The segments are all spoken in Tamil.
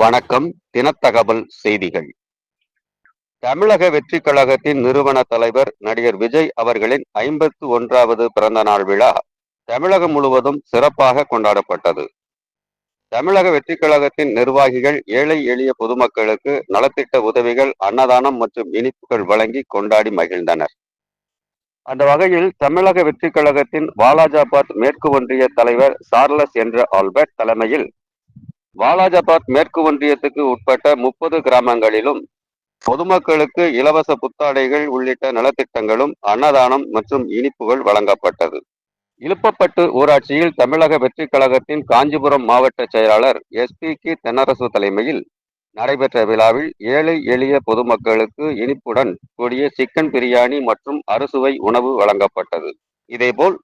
வணக்கம் தினத்தகவல் செய்திகள். தமிழக வெற்றி கழகத்தின் நிறுவன தலைவர் நடிகர் விஜய் அவர்களின் ஐம்பத்து ஒன்றாவது பிறந்த நாள் விழா தமிழகம் முழுவதும் சிறப்பாக கொண்டாடப்பட்டது. தமிழக வெற்றி கழகத்தின் நிர்வாகிகள் ஏழை எளிய பொதுமக்களுக்கு நலத்திட்ட உதவிகள் அன்னதானம் மற்றும் இனிப்புகள் வழங்கி கொண்டாடி மகிழ்ந்தனர். அந்த வகையில் தமிழக வெற்றி கழகத்தின் வாலாஜாபாத் மேற்கு ஒன்றிய தலைவர் சார்லஸ் என்ற ஆல்பர்ட் தலைமையில் வாலாஜாபாத் மேற்கு ஒன்றியத்துக்கு உட்பட்ட முப்பது கிராமங்களிலும் பொதுமக்களுக்கு இலவச புத்தாடைகள் உள்ளிட்ட நலத்திட்டங்களும் அன்னதானம் மற்றும் இனிப்புகள் வழங்கப்பட்டது. இழுப்பப்பட்டு ஊராட்சியில் தமிழக வெற்றி கழகத்தின் காஞ்சிபுரம் மாவட்ட செயலாளர் எஸ்பி கி தென்னரசு தலைமையில் நடைபெற்ற விழாவில் ஏழை எளிய பொதுமக்களுக்கு இனிப்புடன் கூடிய சிக்கன் பிரியாணி மற்றும் அறுசுவை உணவு வழங்கப்பட்டது. இதேபோல்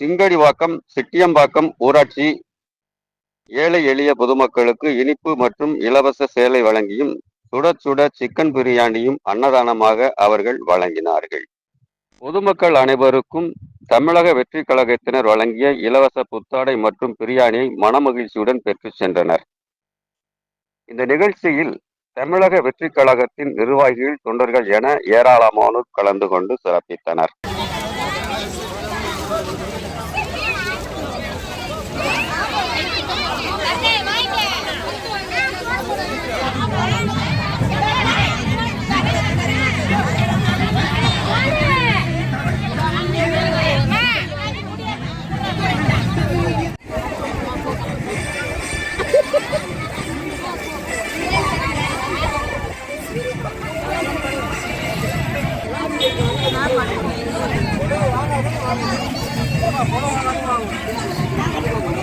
சிங்கடிவாக்கம் சிட்டியம்பாக்கம் ஊராட்சி ஏழை எளிய பொதுமக்களுக்கு இனிப்பு மற்றும் இலவச சேலை வழங்கியும் சுட சுட சிக்கன் பிரியாணியும் அன்னதானமாக அவர்கள் வழங்கினார்கள். பொதுமக்கள் அனைவருக்கும் தமிழக வெற்றி கழகத்தினர் வழங்கிய இலவச புத்தாடை மற்றும் பிரியாணியை மனமகிழ்ச்சியுடன் பெற்று சென்றனர். இந்த நிகழ்ச்சியில் தமிழக வெற்றி கழகத்தின் நிர்வாகிகள் தொண்டர்கள் என ஏராளமானோர் கலந்து கொண்டு சிறப்பித்தனர். বড় ভালো